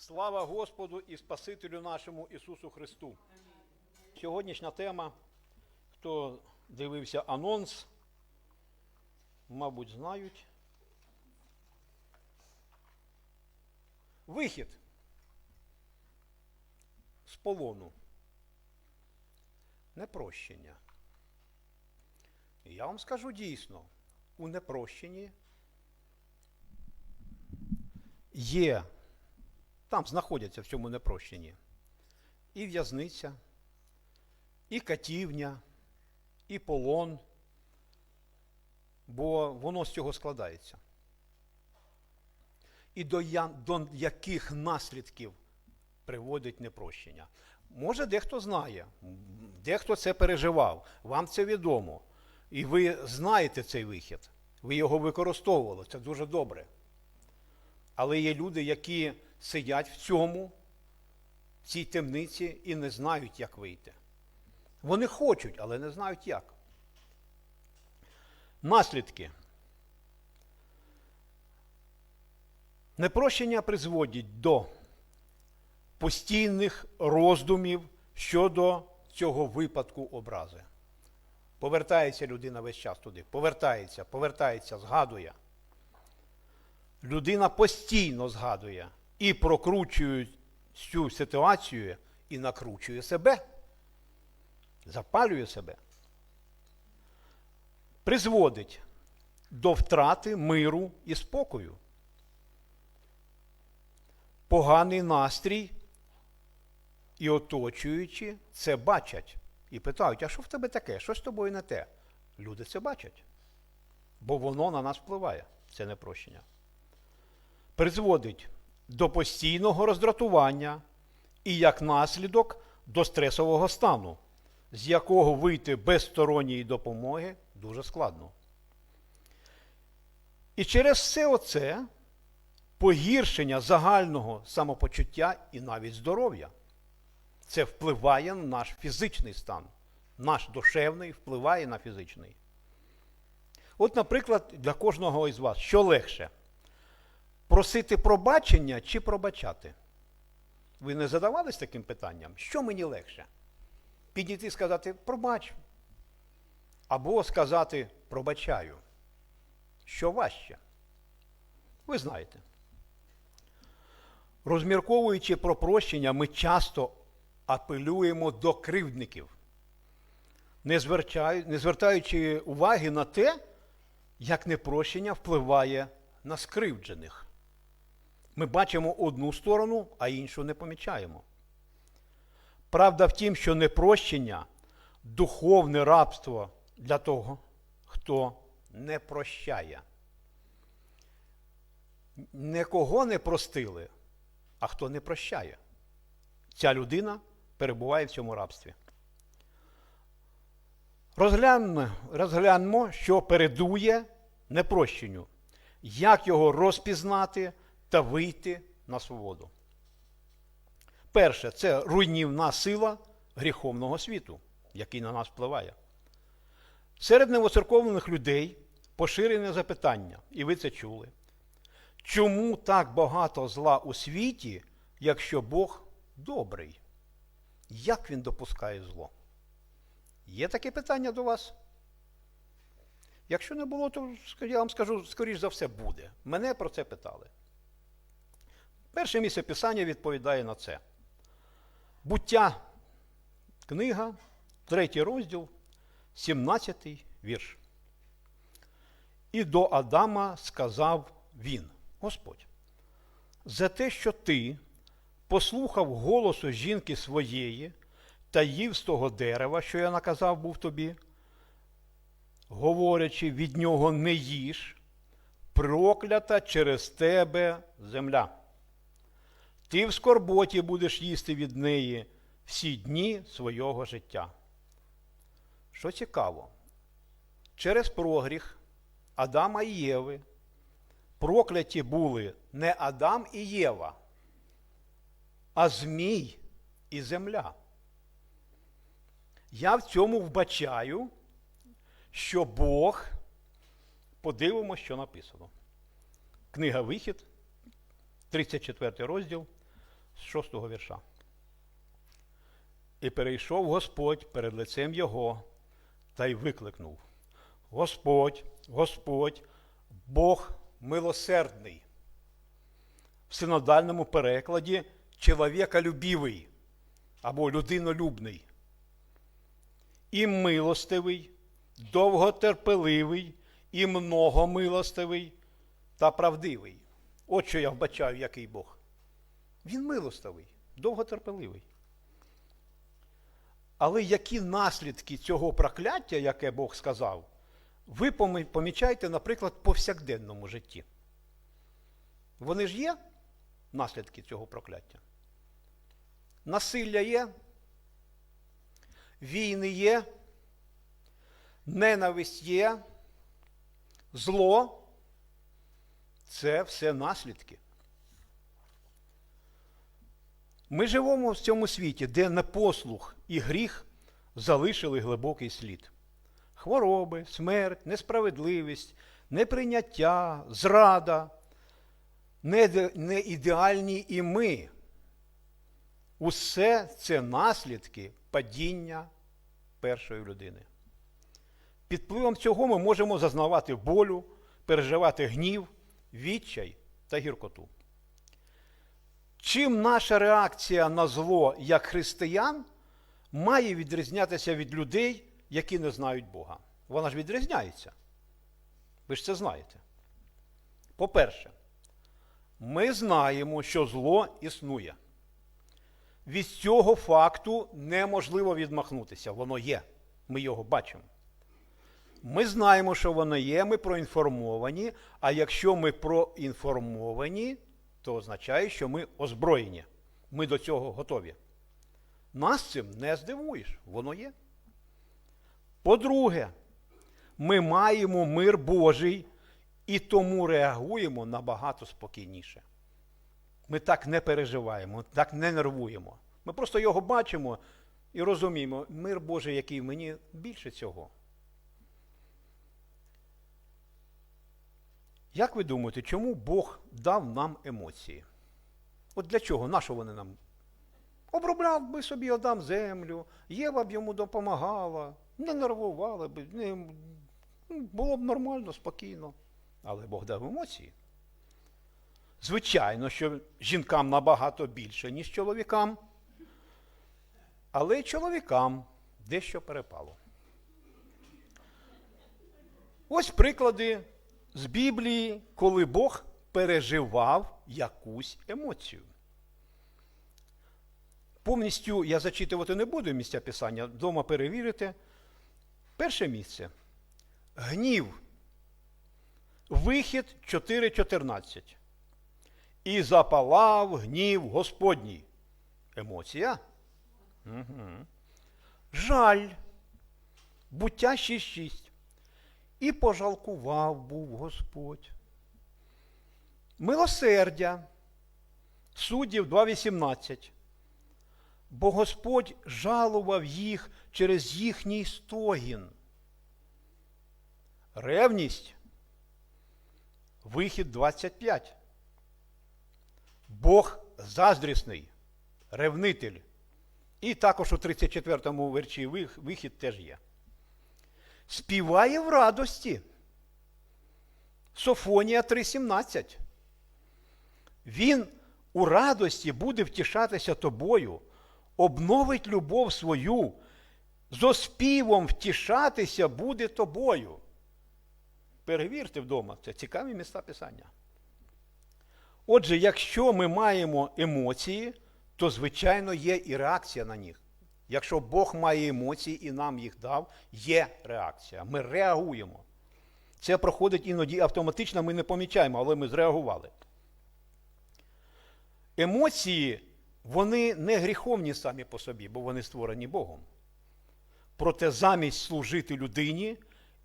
Слава Господу і Спасителю нашому Ісусу Христу. Сьогоднішня тема, хто дивився анонс, мабуть, знають. Вихід з полону. Непрощення. Я вам скажу дійсно, у непрощенні є, там знаходяться в цьому непрощенні і в'язниця, і катівня, і полон, бо воно з цього складається. І до, я, до яких наслідків приводить непрощення. Може, дехто знає, дехто це переживав, вам це відомо. І ви знаєте цей вихід, ви його використовували, це дуже добре. Але є люди, які сидять в цьому, в цій темниці і не знають, як вийти. Вони хочуть, але не знають як. Наслідки. Непрощення призводять до постійних роздумів щодо цього випадку образи. Повертається людина весь час туди, повертається, повертається, згадує. Людина постійно згадує і прокручує цю ситуацію і накручує себе, запалює себе, призводить до втрати миру і спокою. Поганий настрій і оточуючи це бачать і питають, а що в тебе таке? Що з тобою не те? Люди це бачать, бо воно на нас впливає, це непрощення призводить до постійного роздратування і як наслідок до стресового стану, з якого вийти без сторонньої допомоги дуже складно. І через все оце погіршення загального самопочуття і навіть здоров'я. Це впливає на наш фізичний стан. Наш душевний впливає на фізичний. От, наприклад, для кожного із вас, що легше? Просити пробачення чи пробачати? Ви не задавались таким питанням? Що мені легше? Підійти і сказати пробач. Або сказати пробачаю. Що важче? Ви знаєте. Розмірковуючи про прощення, ми часто апелюємо до кривдників, не звертаючи уваги на те, як непрощення впливає на скривджених. Ми бачимо одну сторону, а іншу не помічаємо. Правда в тім, що непрощення духовне рабство для того, хто не прощає. Не кого не простили, а хто не прощає. Ця людина перебуває в цьому рабстві. Розглянемо, розглянемо, що передує непрощенню, як його розпізнати та вийти на свободу. Перше, це руйнівна сила гріховного світу, який на нас впливає. Серед новоцерковлених людей поширене запитання, і ви це чули. Чому так багато зла у світі, якщо Бог добрий? Як він допускає зло? Є таке питання до вас? Якщо не було, то я вам скажу, скоріш за все, буде. Мене про це питали. Перше місце Писання відповідає на це. Буття, книга, третій розділ, 17 вірш. І до Адама сказав він, Господь, за те, що ти послухав голосу жінки своєї та їв з того дерева, що я наказав був тобі, говорячи, від нього не їж, проклята через тебе земля. Ти в скорботі будеш їсти від неї всі дні свого життя. Що цікаво, через прогріх Адама і Єви прокляті були не Адам і Єва, а Змій і земля. Я в цьому вбачаю, що Бог, подивимося, що написано. Книга Вихід, 34 розділ, з шостого вірша. І перейшов Господь перед лицем його та й викликнув: Господь, Господь, Бог милосердний. В синодальному перекладі чоловіколюбивий або людинолюбний. І милостивий, довготерпеливий, і многомилостивий та правдивий. От що я вбачаю, який Бог. Він милостивий, довготерпеливий. Але які наслідки цього прокляття, яке Бог сказав, ви помічаєте, наприклад, в повсякденному житті? Вони ж є наслідки цього прокляття? Насилля є, війни є, ненависть є, зло це все наслідки. Ми живемо в цьому світі, де непослух і гріх залишили глибокий слід. Хвороби, смерть, несправедливість, неприйняття, зрада, неідеальні і ми. Усе це наслідки падіння першої людини. Під впливом цього ми можемо зазнавати болю, переживати гнів, відчай та гіркоту. Чим наша реакція на зло як християн має відрізнятися від людей, які не знають Бога? Вона ж відрізняється. Ви ж це знаєте. По-перше, ми знаємо, що зло існує. Від цього факту неможливо відмахнутися. Воно є. Ми його бачимо. Ми знаємо, що воно є, ми проінформовані, а якщо ми проінформовані, то означає, що ми озброєні. Ми до цього готові. Нас цим не здивуєш, воно є. По-друге, ми маємо мир Божий і тому реагуємо набагато спокійніше. Ми так не переживаємо, так не нервуємо. Ми просто його бачимо і розуміємо, мир Божий, який в мені більше цього. Як ви думаєте, чому Бог дав нам емоції? От для чого? Нащо вони нам? Обробляв би собі Адам землю, Єва б йому допомагала, не нервувала б, не, ну, було б нормально, спокійно. Але Бог дав емоції. Звичайно, що жінкам набагато більше, ніж чоловікам. Але й чоловікам дещо перепало. Ось приклади з Біблії, коли Бог переживав якусь емоцію. Повністю я зачитувати не буду місця писання, вдома перевірите. Перше місце. Гнів. Вихід 4.14. І запалав гнів Господній. Емоція. Угу. Жаль. Буття 6.6. І пожалкував був Господь. Милосердя. Суддів 2.18. Бо Господь жалував їх через їхній стогін. Ревність. Вихід 25. Бог заздрісний, ревнитель. І також у 34-му верчі вихід теж є. Співає в радості. Софонія 3.17. Він у радості буде втішатися тобою, обновить любов свою, зо співом втішатися буде тобою. Перевірте вдома, це цікаві міста писання. Отже, якщо ми маємо емоції, то, звичайно, є і реакція на них. Якщо Бог має емоції і нам їх дав, є реакція. Ми реагуємо. Це проходить іноді автоматично, ми не помічаємо, але ми зреагували. Емоції, вони не гріховні самі по собі, бо вони створені Богом. Проте замість служити людині,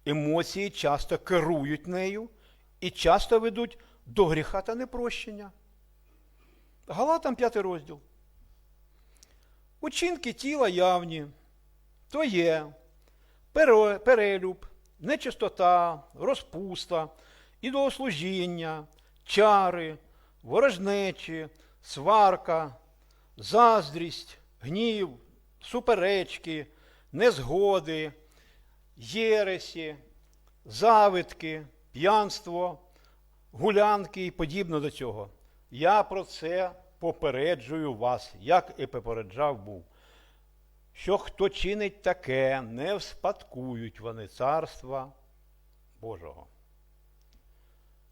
емоції часто керують нею і часто ведуть до гріха та непрощення. Галатам 5 розділ. Учинки тіла явні, то є перелюб, нечистота, розпуста, ідолослужіння, чари, ворожнечі, сварка, заздрість, гнів, суперечки, незгоди, єресі, завитки, п'янство, гулянки і подібне до цього. Я про це попереджую вас, як і попереджав був. Що хто чинить таке, не вспадкують вони царства Божого.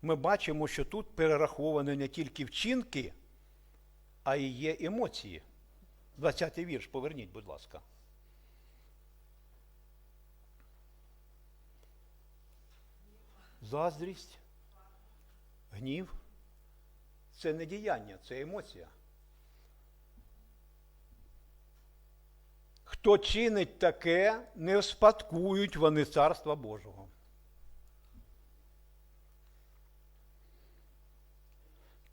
Ми бачимо, що тут перераховані не тільки вчинки, а і є емоції. 20-й вірш, поверніть, будь ласка. Заздрість, гнів це не діяння, це емоція. Хто чинить таке, не вспадкують вони Царства Божого.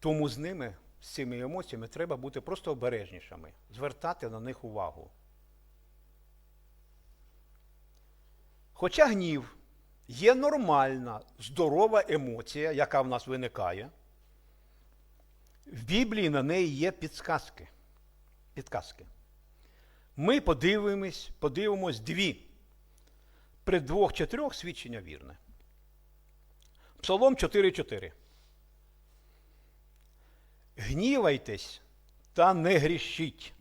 Тому з ними, з цими емоціями, треба бути просто обережнішими, звертати на них увагу. Хоча гнів є нормальна, здорова емоція, яка в нас виникає, в Біблії на неї є підсказки. підказки. Ми подивимось, подивимось дві. При двох чи трьох свідчення вірне. Псалом 4.4. Гнівайтесь та не грішіть.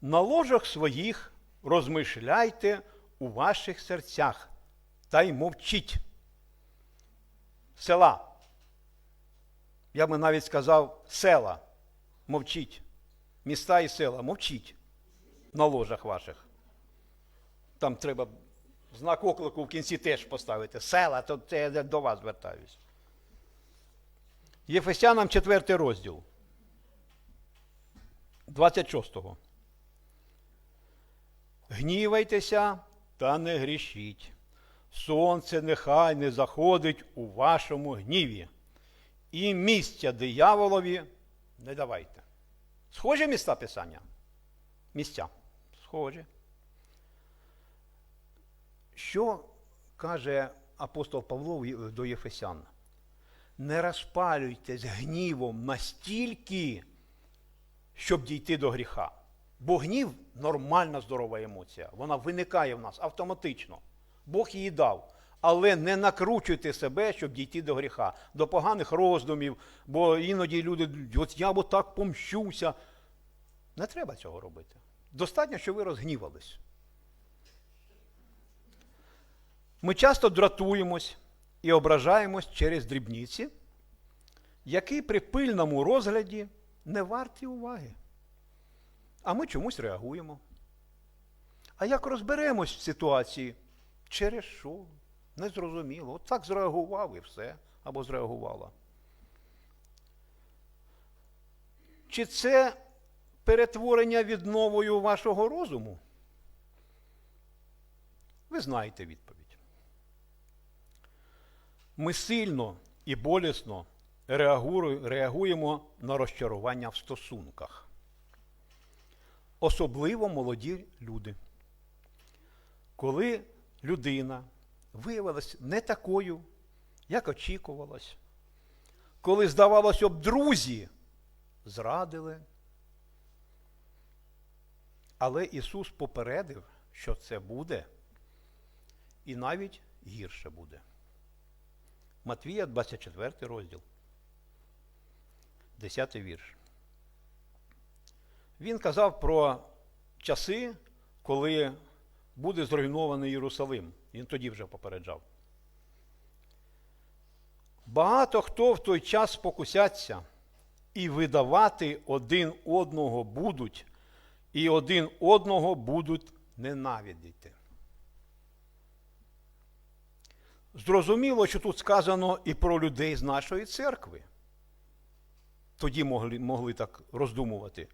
На ложах своїх розмишляйте у ваших серцях та й мовчіть. Села. Я би навіть сказав села. Мовчіть. Міста і села, мовчіть на ложах ваших. Там треба знак оклику в кінці теж поставити. Села, то це я до вас звертаюсь. Єфесянам 4 розділ. 26-го. Гнівайтеся та не грішіть. Сонце нехай не заходить у вашому гніві. І місця дияволові не давайте. Схожі міста Писання? Місця. Схожі. Що каже апостол Павло до Єфесян? Не розпалюйтесь гнівом настільки, щоб дійти до гріха. Бо гнів нормальна здорова емоція. Вона виникає в нас автоматично. Бог її дав. Але не накручуйте себе, щоб дійти до гріха, до поганих роздумів, бо іноді люди, от я б так помщуся. Не треба цього робити. Достатньо, що ви розгнівались. Ми часто дратуємось і ображаємось через дрібниці, які при пильному розгляді не варті уваги. А ми чомусь реагуємо. А як розберемось в ситуації? Через що? Незрозуміло. От так зреагував і все, або зреагувала. Чи це перетворення відновою вашого розуму? Ви знаєте відповідь. Ми сильно і болісно реагуємо на розчарування в стосунках. Особливо молоді люди. Коли людина виявилась не такою, як очікувалось, коли, здавалося б, друзі зрадили. Але Ісус попередив, що це буде, і навіть гірше буде. Матвія, 24 розділ, 10 вірш. Він казав про часи, коли буде зруйнований Єрусалим. Він тоді вже попереджав. Багато хто в той час покусяться і видавати один одного будуть, і один одного будуть ненавидіти. Зрозуміло, що тут сказано і про людей з нашої церкви. Тоді могли, могли так роздумувати,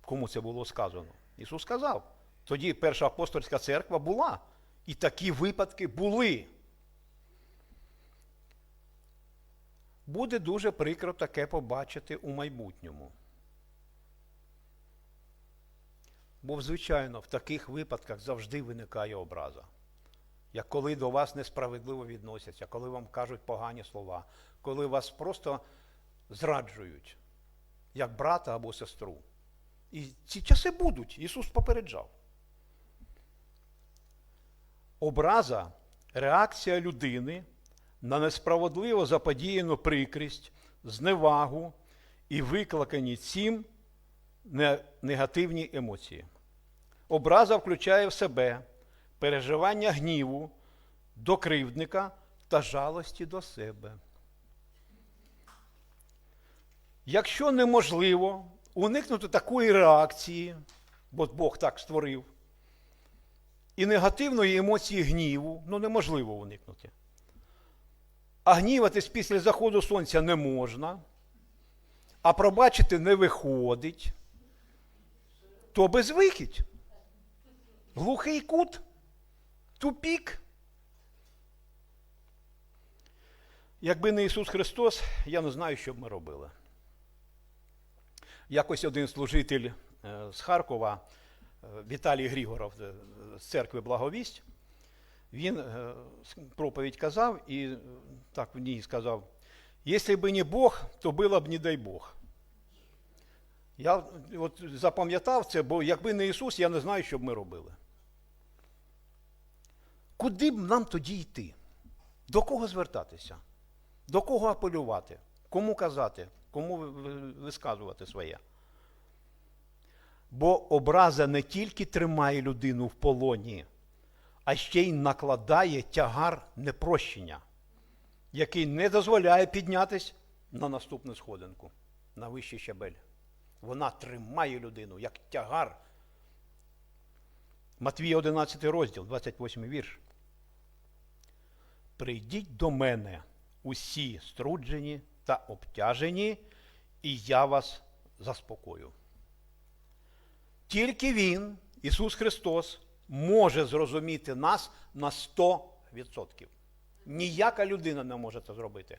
кому це було сказано. Ісус сказав. Тоді перша апостольська церква була. І такі випадки були. Буде дуже прикро таке побачити у майбутньому. Бо, звичайно, в таких випадках завжди виникає образа. Як коли до вас несправедливо відносяться, коли вам кажуть погані слова, коли вас просто зраджують, як брата або сестру. І ці часи будуть. Ісус попереджав. Образа реакція людини на несправедливо заподіяну прикрість, зневагу і викликані цим негативні емоції. Образа включає в себе переживання гніву до кривдника та жалості до себе. Якщо неможливо уникнути такої реакції, бо Бог так створив, і негативної емоції гніву, ну неможливо уникнути. А гніватись після заходу сонця не можна, а пробачити не виходить, то безвихідь. Глухий кут, тупік. Якби не Ісус Христос, я не знаю, що б ми робили. Якось один служитель е, з Харкова, Віталій Грігоров з церкви Благовість, він е, проповідь казав і е, так в ній сказав: якщо б не Бог, то було б не дай Бог. Я от запам'ятав це, бо якби не Ісус, я не знаю, що б ми робили. Куди б нам тоді йти? До кого звертатися? До кого апелювати? Кому казати? Кому ви- ви- висказувати своє? Бо образа не тільки тримає людину в полоні, а ще й накладає тягар непрощення, який не дозволяє піднятись на наступну сходинку, на вищий щабель. Вона тримає людину як тягар. Матвія 11 розділ, 28 вірш. Прийдіть до мене усі струджені та обтяжені, і я вас заспокою. Тільки Він, Ісус Христос, може зрозуміти нас на 100%. Ніяка людина не може це зробити.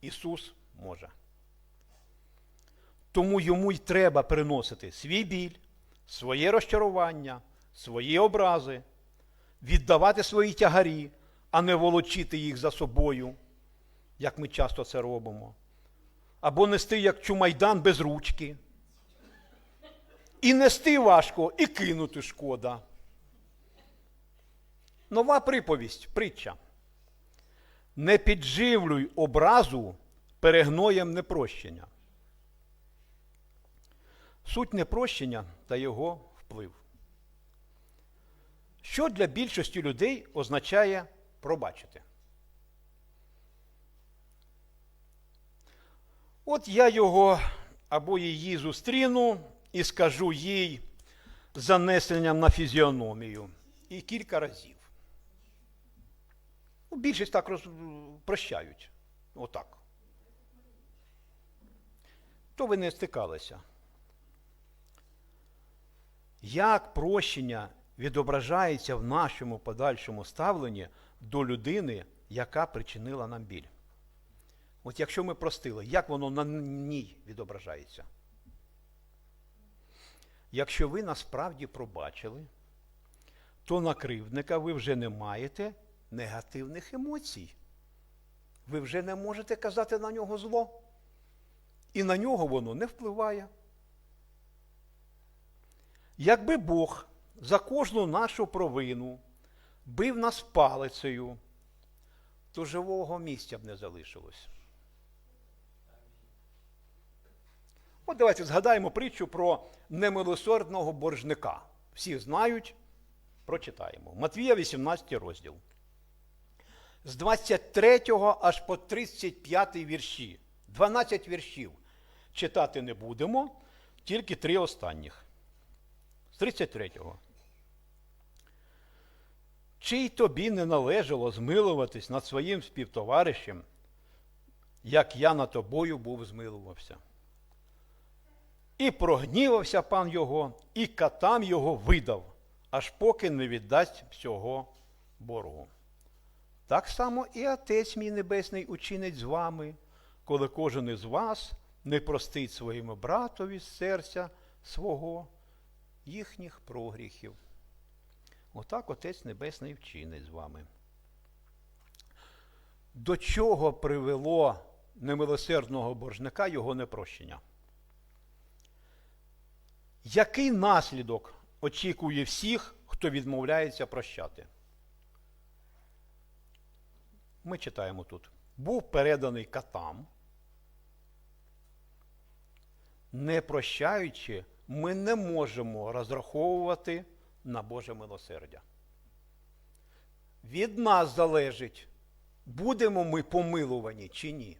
Ісус може. Тому йому й треба приносити свій біль, своє розчарування, свої образи, віддавати свої тягарі, а не волочити їх за собою, як ми часто це робимо. Або нести як чумайдан без ручки. І нести важко, і кинути шкода. Нова приповість, притча. Не підживлюй образу перегноєм непрощення. Суть непрощення та його вплив. Що для більшості людей означає пробачити? От я його або її зустріну і скажу їй занесенням на фізіономію. І кілька разів. Ну, більшість так роз... прощають. Отак. То ви не стикалися. Як прощення відображається в нашому подальшому ставленні до людини, яка причинила нам біль? От якщо ми простили, як воно на ній відображається? Якщо ви насправді пробачили, то на кривдника ви вже не маєте негативних емоцій. Ви вже не можете казати на нього зло. І на нього воно не впливає. Якби Бог за кожну нашу провину бив нас палицею, то живого місця б не залишилось. От давайте згадаємо притчу про немилосердного боржника. Всі знають, прочитаємо. Матвія 18 розділ. З 23 аж по 35 вірші. 12 віршів читати не будемо, тільки три останніх. З 33-го. Чи й тобі не належало змилуватись над своїм співтоваришем, як я над тобою був змилувався? І прогнівався пан його, і катам його видав, аж поки не віддасть всього боргу. Так само і Отець мій Небесний учинить з вами, коли кожен із вас не простить своєму братові з серця свого їхніх прогріхів. Отак Отець Небесний вчинить з вами. До чого привело немилосердного боржника його непрощення? Який наслідок очікує всіх, хто відмовляється прощати? Ми читаємо тут. Був переданий катам. Не прощаючи, ми не можемо розраховувати на Боже милосердя. Від нас залежить, будемо ми помилувані чи ні.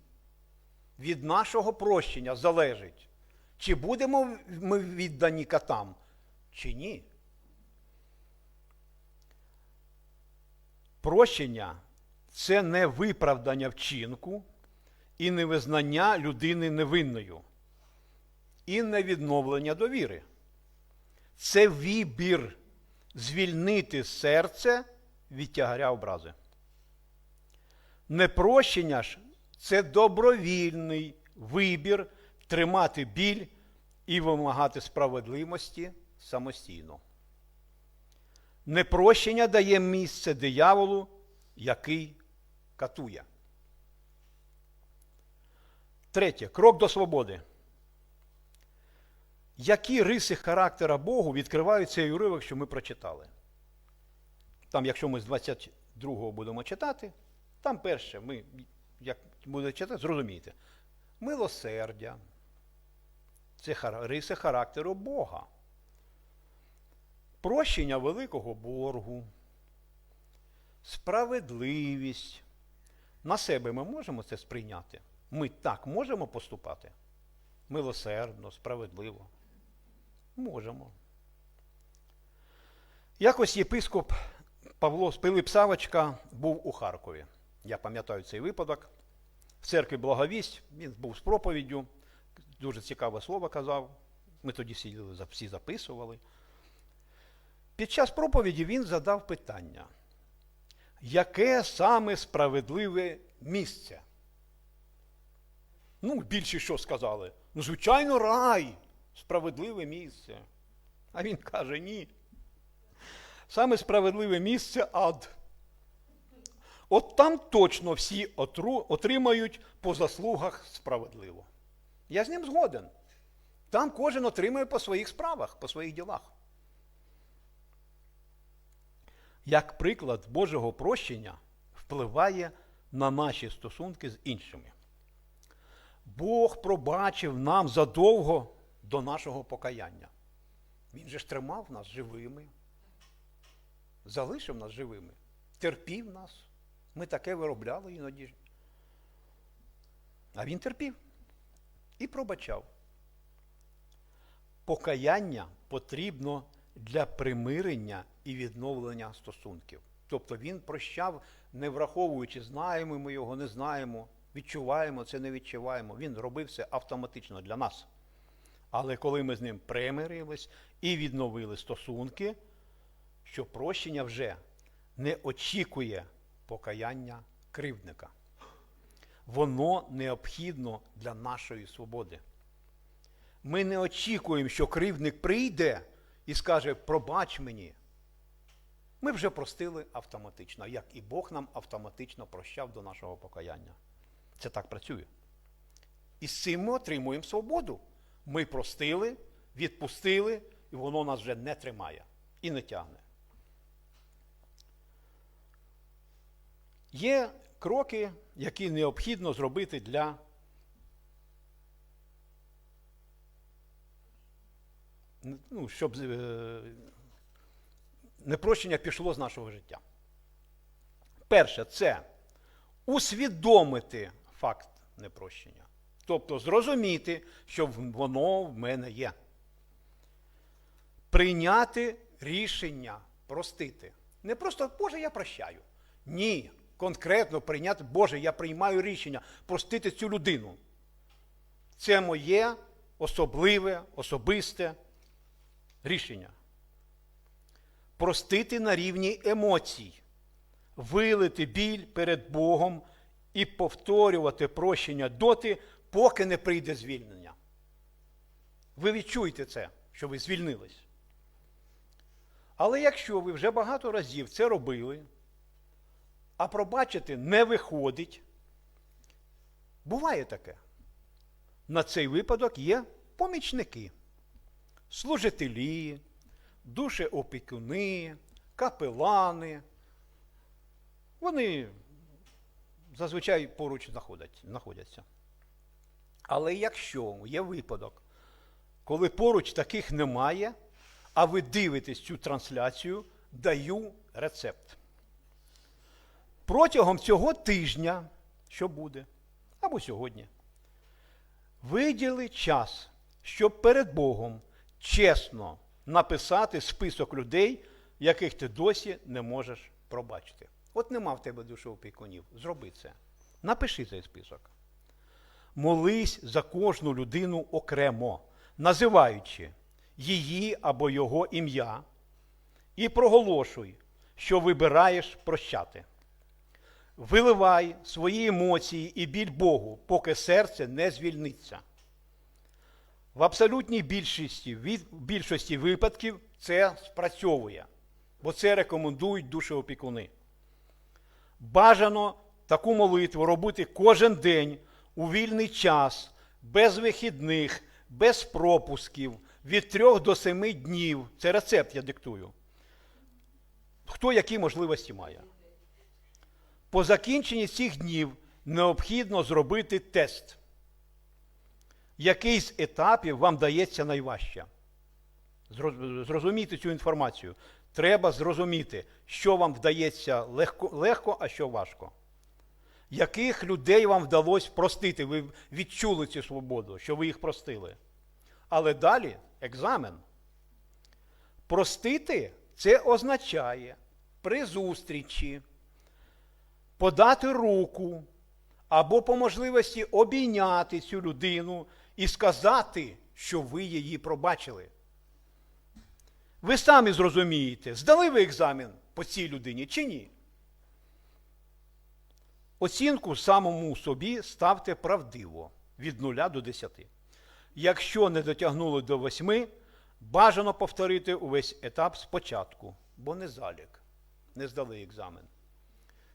Від нашого прощення залежить, чи будемо ми віддані катам, чи ні. Прощення це не виправдання вчинку і не визнання людини невинною, і не відновлення довіри. Це вибір звільнити серце від тягаря образи. Непрощення ж це добровільний вибір тримати біль і вимагати справедливості самостійно. Непрощення дає місце дияволу, який катує. Третє. Крок до свободи. Які риси характера Богу відкривають цей уривок, що ми прочитали? Там, якщо ми з 22-го будемо читати, там перше, ми, як будете читати, зрозумієте. Милосердя. Це риси характеру Бога. Прощення великого боргу. Справедливість. На себе ми можемо це сприйняти? Ми так можемо поступати? Милосердно, справедливо. Можемо. Якось єпископ Павло Пилип Савочка був у Харкові. Я пам'ятаю цей випадок. В церкві Благовість, він був з проповіддю, дуже цікаве слово казав. Ми тоді сиділи, всі записували. Під час проповіді він задав питання, яке саме справедливе місце? Ну, більше що сказали? Ну, звичайно, рай, справедливе місце. А він каже, ні. Саме справедливе місце ад. От там точно всі отримають по заслугах справедливо. Я з ним згоден. Там кожен отримує по своїх справах, по своїх ділах. Як приклад Божого прощення впливає на наші стосунки з іншими. Бог пробачив нам задовго до нашого покаяння. Він же ж тримав нас живими, залишив нас живими, терпів нас. Ми таке виробляли іноді. А він терпів і пробачав. Покаяння потрібно для примирення і відновлення стосунків. Тобто він прощав, не враховуючи, знаємо ми його, не знаємо, відчуваємо це, не відчуваємо. Він робив це автоматично для нас. Але коли ми з ним примирились і відновили стосунки, що прощення вже не очікує покаяння кривдника. Воно необхідно для нашої свободи. Ми не очікуємо, що кривдник прийде і скаже, пробач мені. Ми вже простили автоматично, як і Бог нам автоматично прощав до нашого покаяння. Це так працює. І з цим ми отримуємо свободу. Ми простили, відпустили, і воно нас вже не тримає і не тягне. Є кроки, які необхідно зробити для ну, щоб е, непрощення пішло з нашого життя. Перше, це усвідомити факт непрощення. Тобто зрозуміти, що воно в мене є. Прийняти рішення простити. Не просто, Боже, я прощаю. Ні. Конкретно прийняти, Боже, я приймаю рішення простити цю людину. Це моє особливе, особисте рішення. Простити на рівні емоцій, вилити біль перед Богом і повторювати прощення доти, поки не прийде звільнення. Ви відчуєте це, що ви звільнились. Але якщо ви вже багато разів це робили, а пробачити не виходить, буває таке. На цей випадок є помічники. служителі, душеопікуни, капелани. Вони зазвичай поруч знаходяться. Але якщо є випадок, коли поруч таких немає, а ви дивитесь цю трансляцію, даю рецепт. Протягом цього тижня, що буде, або сьогодні, виділи час, щоб перед Богом чесно написати список людей, яких ти досі не можеш пробачити. От нема в тебе душеопікунів. Зроби це. Напиши цей список. Молись за кожну людину окремо, називаючи її або його ім'я, і проголошуй, що вибираєш прощати. Виливай свої емоції і біль Богу, поки серце не звільниться. В абсолютній більшості, більшості випадків це спрацьовує, бо це рекомендують душеопікуни. Бажано таку молитву робити кожен день у вільний час, без вихідних, без пропусків, від 3 до 7 днів. Це рецепт я диктую. Хто які можливості має? По закінченні цих днів необхідно зробити тест. Який з етапів вам дається найважче? Зроз- Зрозуміти цю інформацію. Треба зрозуміти, що вам вдається легко, легко, а що важко. Яких людей вам вдалося простити? Ви відчули цю свободу, що ви їх простили. Але далі екзамен. Простити це означає при зустрічі подати руку або по можливості обійняти цю людину і сказати, що ви її пробачили. Ви самі зрозумієте, здали ви екзамен по цій людині чи ні. Оцінку самому собі ставте правдиво від 0 до 10. Якщо не дотягнули до 8, бажано повторити увесь етап спочатку, бо не залік, не здали екзамен.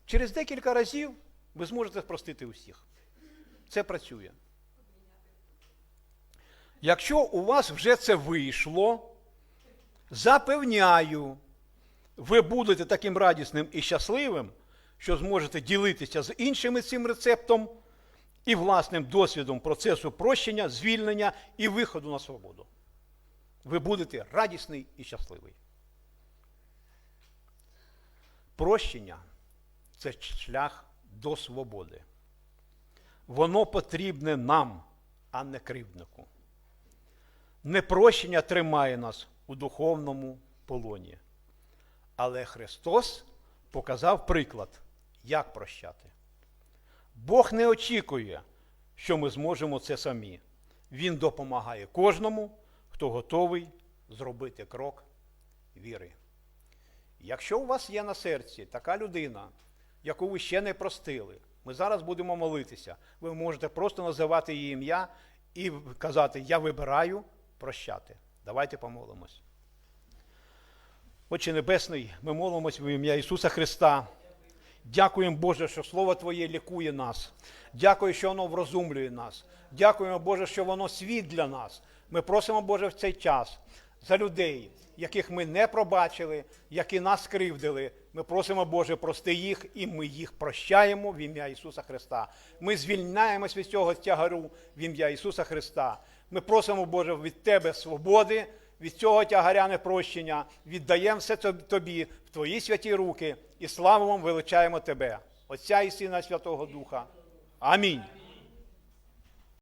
Через декілька разів ви зможете спростити усіх. Це працює. Якщо у вас вже це вийшло, запевняю, ви будете таким радісним і щасливим, що зможете ділитися з іншими цим рецептом і власним досвідом процесу прощення, звільнення і виходу на свободу. Ви будете радісний і щасливий. Прощення це шлях до свободи. Воно потрібне нам, а не кривднику. Непрощення тримає нас у духовному полоні. Але Христос показав приклад, як прощати. Бог не очікує, що ми зможемо це самі. Він допомагає кожному, хто готовий зробити крок віри. Якщо у вас є на серці така людина, яку ви ще не простили, ми зараз будемо молитися. Ви можете просто називати її ім'я і казати: Я вибираю прощати. Давайте помолимось. Отче Небесний, ми молимось в ім'я Ісуса Христа. Дякуємо, Боже, що Слово Твоє лікує нас. Дякую, що воно врозумлює нас. Дякуємо, Боже, що воно світ для нас. Ми просимо, Боже, в цей час за людей, яких ми не пробачили, які нас скривдили. Ми просимо, Боже, прости їх, і ми їх прощаємо в ім'я Ісуса Христа. Ми звільняємось від цього тягару в ім'я Ісуса Христа. Ми просимо, Боже, від Тебе свободи, від цього тягаря непрощення, віддаємо все Тобі в Твої святі руки і славимо, величаємо Тебе, Отця і Сина Святого Духа. Амінь.